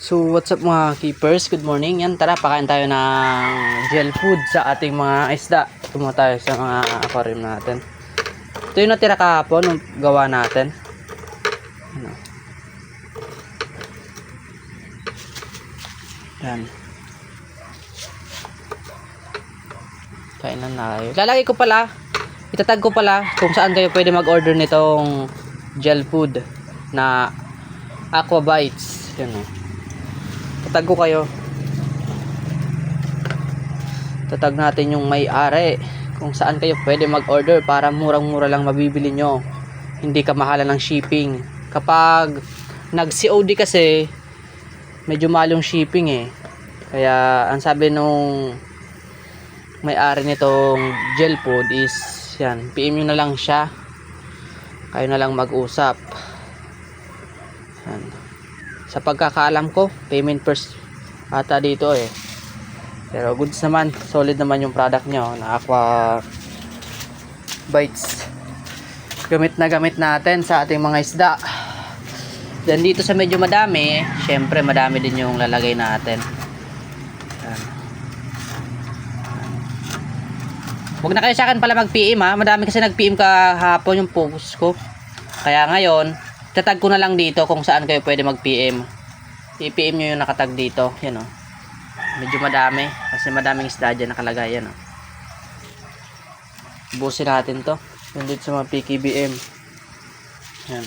So, what's up mga keepers? Good morning. Yan, tara, pakain tayo ng gel food sa ating mga isda. Tuma tayo sa mga aquarium natin. Ito yung natira kahapon, nung gawa natin. Ano? Yan. Kainan na kayo. Lalagay ko pala, itatag ko pala kung saan kayo pwede mag-order nitong gel food na Aqua Bites. Yan o. Tatag ko kayo. Tatag natin yung may-ari kung saan kayo pwede mag-order para murang-mura lang mabibili nyo. Hindi ka mahala ng shipping. Kapag nag-COD kasi, medyo mahal yung shipping eh. Kaya, ang sabi nung may-ari nitong gel food is, yan, PM nyo na lang siya. Kayo na lang mag-usap. Sa pagkakaalam ko, payment first ata dito eh. Pero goods naman, solid naman yung product nyo na Aqua Bites. Gamit na gamit natin sa ating mga isda. Then dito sa medyo madami, syempre madami din yung lalagay natin. Huwag na kayo sa akin pala mag-PM ha. Madami kasi nag-PM kahapon yung post ko. Kaya ngayon, tatag ko na lang dito kung saan kayo pwede mag-PM. I-PM nyo yung nakatag dito. Yan o. Medyo madami. Kasi madaming isda dyan nakalagay. Yan o. Busin natin to. Yan dito sa mga PKBM. Yan.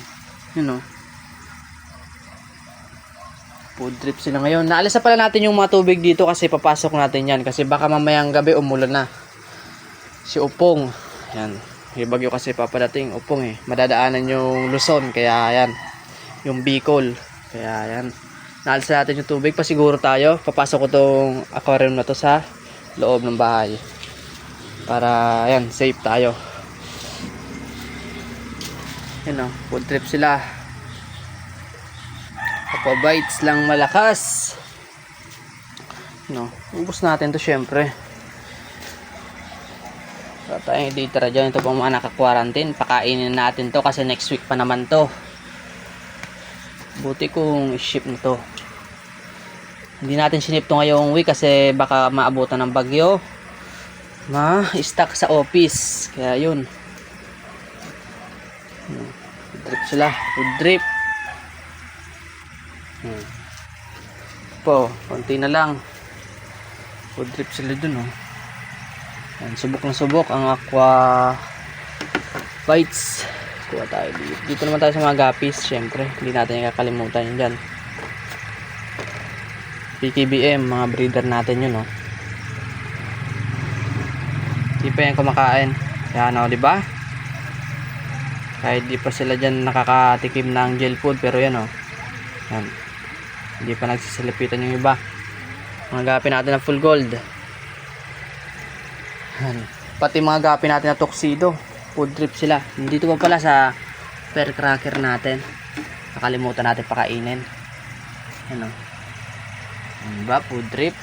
Yan o. Food trip sila ngayon. Naalis na pala natin yung mga tubig dito kasi papasok natin yan. Kasi baka mamayang gabi umulan na. Si Upong. Yan. May bagyo kasi papadating Upong eh. Madadaanan yung Luzon. Kaya yan. Yung Bicol. Kaya yan. Naalis na natin yung tubig. Pasiguro tayo. Papasok ko tong aquarium na to sa loob ng bahay. Para yan. Safe tayo. Yan o. Food trip sila. Aqua bites lang malakas. No, ubos natin to syempre. Wala tayong ditira dyan. Ito pang mga naka-quarantine. Pakainin natin to kasi next week pa naman to. Buti kung ship na to. Hindi natin sinip to ngayong week kasi baka maabutan ng bagyo. Ma-stuck sa office. Kaya yun. Food drip sila. Drip. Hmm. Po, konti na lang. Food drip sila dun oh. Yan, subok na subok ang aqua bites. Kuha tayo dito. Dito naman tayo sa mga guppies, syempre. Hindi natin kakalimutan yun dyan. PKBM, mga breeder natin yun, oh. Hindi pa yan kumakain. Yan, oh, di ba? Kahit di pa sila dyan nakakatikim ng gel food, pero yan, oh. Yan. Hindi pa nagsisilipitan yung iba. Mga gapi natin na full gold. Yan. Pati mga gapi natin na tuxedo. Food trip sila. Dito pa pala sa pear cracker natin. Nakalimutan natin pakainin. Yan o. Yan ba? Food trip.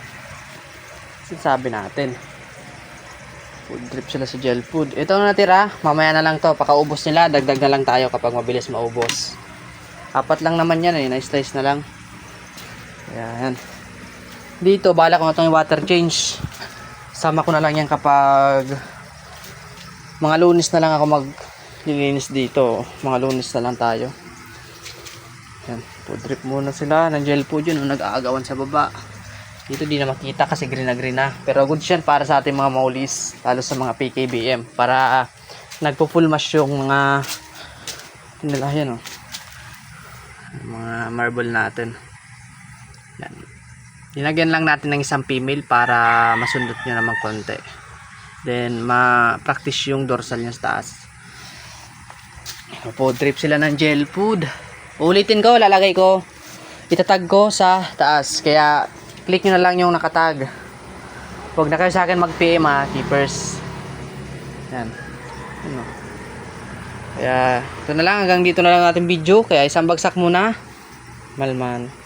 Sinasabi natin. Food trip sila sa gel food. Ito na natira. Mamaya na lang to. Pakaubos nila. Dagdag na lang tayo kapag mabilis maubos. Apat lang naman yan eh. Na-slice na lang. Ayan. Dito, bala ko na itong water change. Sama ko na lang yan kapag mga lunis na lang ako maglilinis dito. Mga lunis na lang tayo. Yan. Food drip muna sila. Ng gel food yun. oh, Nag-aagawan sa baba. Dito di na makita kasi green na green na. Pero good yan para sa ating mga maulis. Lalo sa mga PKBM. Para uh, nagpo-full mash yung mga nila yan oh. Mga marble natin. Yan. Linagyan lang natin ng isang female para masundot nyo naman konti. Then, ma-practice yung dorsal niya sa taas. Food trip sila ng gel food. Ulitin ko, lalagay ko. Itatag ko sa taas. Kaya, click nyo na lang yung nakatag. Huwag na kayo sa akin mag-PM ha, keepers. Yan. Ano. Kaya, ito na lang. Hanggang dito na lang natin video. Kaya, isang bagsak muna. Malman.